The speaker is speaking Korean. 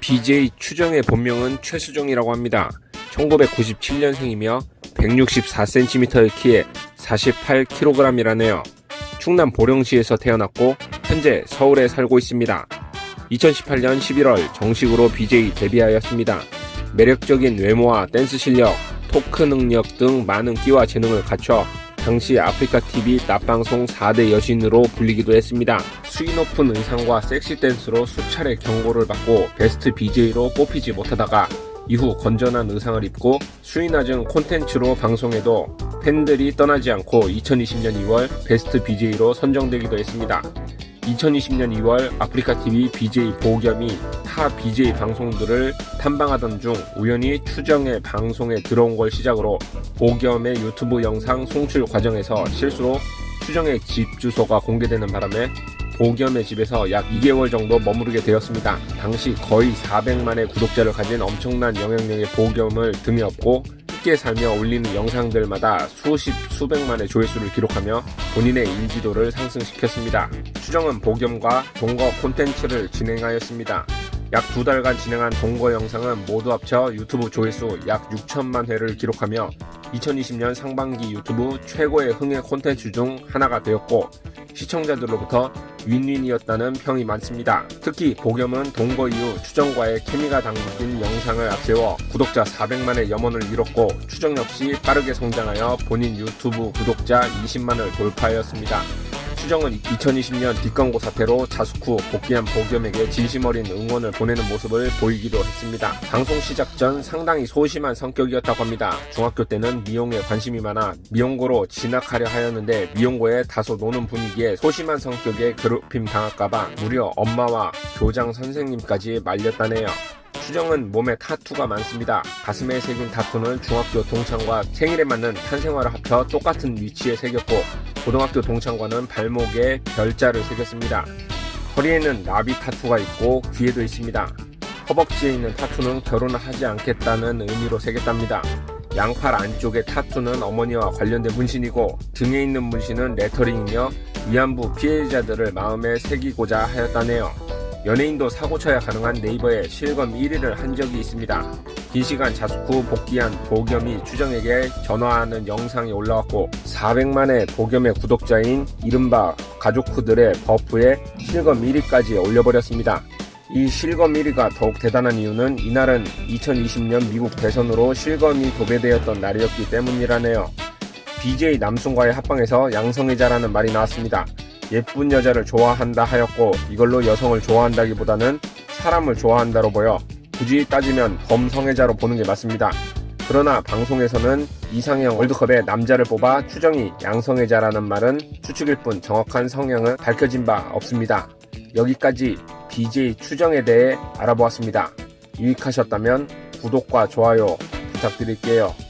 BJ 추정의 본명은 최수정이라고 합니다. 1997년생이며 164cm의 키에 48kg이라네요. 충남 보령시에서 태어났고 현재 서울에 살고 있습니다. 2018년 11월 정식으로 BJ 데뷔하였습니다. 매력적인 외모와 댄스 실력, 토크 능력 등 많은 끼와 재능을 갖춰 당시 아프리카 TV 낮방송 4대 여신으로 불리기도 했습니다. 수위 높은 의상과 섹시 댄스로 수차례 경고를 받고 베스트 BJ로 뽑히지 못하다가 이후 건전한 의상을 입고 수위 낮은 콘텐츠로 방송해도 팬들이 떠나지 않고 2020년 2월 베스트 BJ로 선정되기도 했습니다. 2020년 2월 아프리카 TV BJ 보겸이 타 BJ 방송들을 탐방하던 중 우연히 추정의 방송에 들어온 걸 시작으로 보겸의 유튜브 영상 송출 과정에서 실수로 추정의 집 주소가 공개되는 바람에 보겸의 집에서 약 2개월 정도 머무르게 되었습니다. 당시 거의 400만의 구독자를 가진 엄청난 영향력의 보겸을 등에 업고 함께 살며 올리는 영상들마다 수십 수백만의 조회수를 기록하며 본인의 인지도를 상승시켰습니다. 추정은 보겸과 동거 콘텐츠를 진행하였습니다. 약 두 달간 진행한 동거 영상은 모두 합쳐 유튜브 조회수 약 6천만 회를 기록하며 2020년 상반기 유튜브 최고의 흥행 콘텐츠 중 하나가 되었고 시청자들로부터 윈윈이었다는 평이 많습니다. 특히 보겸은 동거 이후 추정과의 케미가 담긴 영상을 앞세워 구독자 400만의 염원을 이뤘고 추정 역시 빠르게 성장하여 본인 유튜브 구독자 20만을 돌파하였습니다. 추정은 2020년 뒷광고 사태로 자숙 후 복귀한 보겸에게 진심 어린 응원을 보내는 모습을 보이기도 했습니다. 방송 시작 전 상당히 소심한 성격이었다고 합니다. 중학교 때는 미용에 관심이 많아 미용고로 진학하려 하였는데 미용고에 다소 노는 분위기에 소심한 성격에 괴롭힘 당할까봐 무려 엄마와 교장 선생님까지 말렸다네요. 추정은 몸에 타투가 많습니다. 가슴에 새긴 타투는 중학교 동창과 생일에 맞는 탄생화를 합쳐 똑같은 위치에 새겼고 고등학교 동창과는 발목에 별자를 새겼습니다. 허리에는 나비 타투가 있고 귀에도 있습니다. 허벅지에 있는 타투는 결혼을 하지 않겠다는 의미로 새겼답니다. 양팔 안쪽의 타투는 어머니와 관련된 문신이고 등에 있는 문신은 레터링이며 위안부 피해자들을 마음에 새기고자 하였다네요. 연예인도 사고 쳐야 가능한 네이버에 실검 1위를 한 적이 있습니다. 긴 시간 자숙 후 복귀한 보겸이 추정에게 전화하는 영상이 올라왔고 400만의 보겸의 구독자인 이른바 가족후들의 버프에 실검 1위까지 올려버렸습니다. 이 실검 1위가 더욱 대단한 이유는 이날은 2020년 미국 대선으로 실검이 도배되었던 날이었기 때문이라네요. BJ 남순과의 합방에서 양성애자라는 말이 나왔습니다. 예쁜 여자를 좋아한다 하였고 이걸로 여성을 좋아한다기보다는 사람을 좋아한다로 보여 굳이 따지면 범성애자로 보는 게 맞습니다. 그러나 방송에서는 이상형 월드컵에 남자를 뽑아 추정이 양성애자라는 말은 추측일 뿐 정확한 성향은 밝혀진 바 없습니다. 여기까지 BJ 추정에 대해 알아보았습니다. 유익하셨다면 구독과 좋아요 부탁드릴게요.